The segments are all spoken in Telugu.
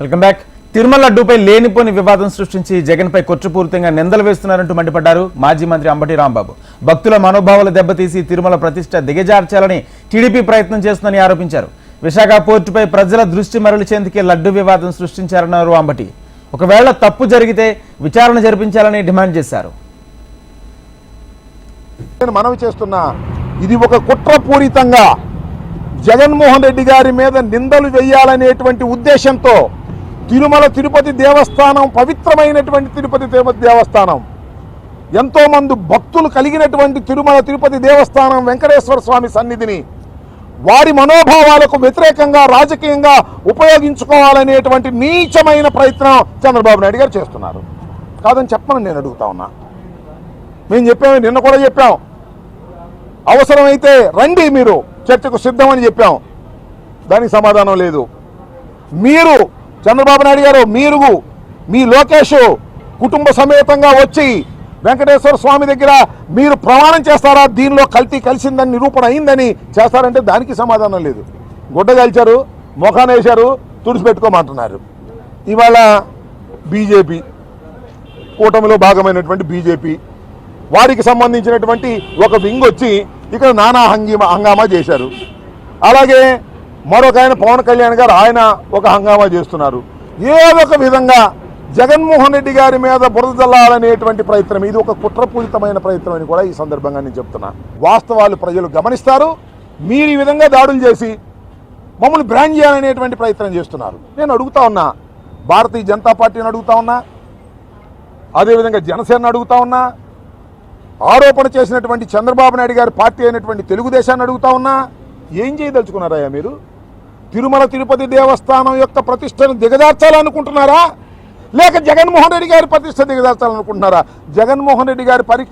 Welcome back. తిరుమల లడ్డూపై లేనిపోని వివాదం సృష్టించి జగన్పై కుట్రపూరితంగా నిందలు వేస్తున్నారంటూ మండిపడ్డారు మాజీ మంత్రి అంబటి రాంబాబు. భక్తుల మనోభావాలు దెబ్బతీసి తిరుమల ప్రతిష్ట దిగజార్చాలని టీడీపీ ప్రయత్నం చేస్తుందని ఆరోపించారు. విశాఖ పోర్టుపై ప్రజల దృష్టి మరల్చేందుకే లడ్డు వివాదం సృష్టించారన్నారు అంబటి. ఒకవేళ తప్పు జరిగితే విచారణ జరిపించాలని డిమాండ్ చేశారు. నేను మనవి చేస్తున్నా ఇది ఒక కుట్రపూరితంగా జగన్మోహన్ రెడ్డి గారి మీద నిందలు వేయాలనేటువంటి ఉద్దేశంతో తిరుమల తిరుపతి దేవస్థానం పవిత్రమైనటువంటి తిరుపతి తిరుపతి దేవస్థానం. ఎంతోమంది భక్తులు కలిగినటువంటి తిరుమల తిరుపతి దేవస్థానం వెంకటేశ్వర స్వామి సన్నిధిని వారి మనోభావాలకు వ్యతిరేకంగా రాజకీయంగా ఉపయోగించుకోవాలనేటువంటి నీచమైన ప్రయత్నం చంద్రబాబు నాయుడు గారు చేస్తున్నారు. కాదని చెప్పమని నేను అడుగుతా ఉన్నా. మేము చెప్పాము నిన్న కూడా చెప్పాం. అవసరమైతే రండి మీరు చర్చకు సిద్ధమని చెప్పాం. దానికి సమాధానం లేదు. మీరు చంద్రబాబు నాయుడు గారు మీరు మీ లోకేష్ కుటుంబ సమేతంగా వచ్చి వెంకటేశ్వర స్వామి దగ్గర మీరు ప్రమాణం చేస్తారా? దీనిలో కల్తీ కలిసిందని నిరూపణ అయిందని చేస్తారంటే దానికి సమాధానం లేదు. గుడ్డ కలిచారు మొఖాన్ని వేశారు తుడిచిపెట్టుకోమంటున్నారు ఇవాళ బీజేపీ కూటమిలో భాగమైనటువంటి బీజేపీ వారికి సంబంధించినటువంటి ఒక వింగ్ వచ్చి ఇక్కడ నానా హంగీమా హంగామా చేశారు. అలాగే మరొక ఆయన పవన్ కళ్యాణ్ గారు ఆయన ఒక హంగామా చేస్తున్నారు. ఏదో ఒక విధంగా జగన్మోహన్ రెడ్డి గారి మీద బురద జల్లాలనేటువంటి ప్రయత్నం ఇది ఒక కుట్రపూరితమైన ప్రయత్నం అని కూడా ఈ సందర్భంగా నేను చెప్తున్నా. వాస్తవాలు ప్రజలు గమనిస్తారు మీరు ఈ విధంగా దాడులు చేసి మమ్మల్ని బ్రాండ్ చేయాలనేటువంటి ప్రయత్నం చేస్తున్నారు. నేను అడుగుతా ఉన్నా భారతీయ జనతా పార్టీని అడుగుతా ఉన్నా అదేవిధంగా జనసేనను అడుగుతా ఉన్నా ఆరోపణ చేసినటువంటి చంద్రబాబు నాయుడు గారి పార్టీ అయినటువంటి తెలుగుదేశాన్ని అడుగుతా ఉన్నా ఏం చేయదలుచుకున్నారయ్యా మీరు? తిరుమల తిరుపతి దేవస్థానం యొక్క ప్రతిష్టను దిగజార్చాలనుకుంటున్నారా? లేక జగన్మోహన్ రెడ్డి గారి ప్రతిష్ట దిగజార్చాలనుకుంటున్నారా? జగన్మోహన్ రెడ్డి గారి పరి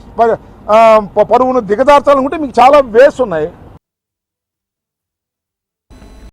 పరువును దిగజార్చాలనుకుంటే మీకు చాలా వేస్ ఉన్నాయి